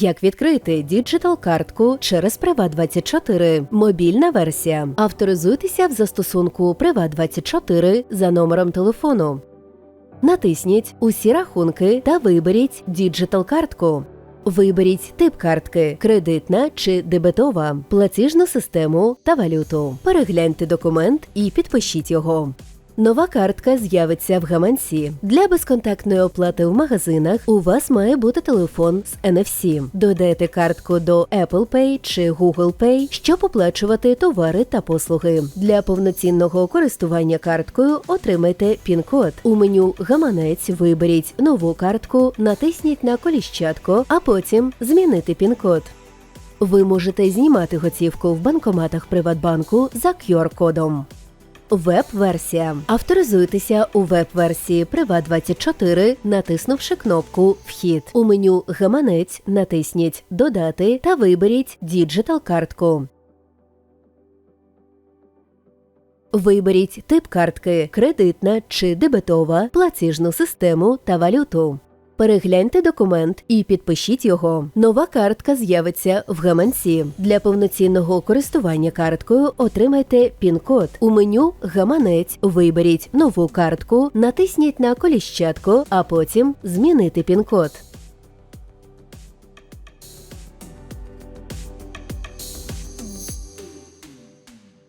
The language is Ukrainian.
Як відкрити діджитал картку через Privat24. Мобільна версія. Авторизуйтеся в застосунку Privat24 за номером телефону. Натисніть Усі рахунки та виберіть діджитал картку. Виберіть тип картки кредитна чи дебетова, платіжну систему та валюту. Перегляньте документ і підпишіть його. Нова картка з'явиться в гаманці. Для безконтактної оплати в магазинах у вас має бути телефон з NFC. Додайте картку до Apple Pay чи Google Pay, щоб оплачувати товари та послуги. Для повноцінного користування карткою отримайте пін-код. У меню Гаманець виберіть нову картку, натисніть на коліщатку, а потім змінити пін-код. Ви можете знімати готівку в банкоматах Приватбанку за QR-кодом. Веб-версія. Авторизуйтеся у веб-версії Privat24, натиснувши кнопку Вхід. У меню Гаманець натисніть Додати та виберіть Діджитал картку. Виберіть тип картки кредитна чи дебетова, платіжну систему та валюту. Перегляньте документ і підпишіть його. Нова картка з'явиться в гаманці. Для повноцінного користування карткою отримайте пін-код. У меню Гаманець виберіть нову картку, натисніть на коліщатку, а потім змінити пін-код.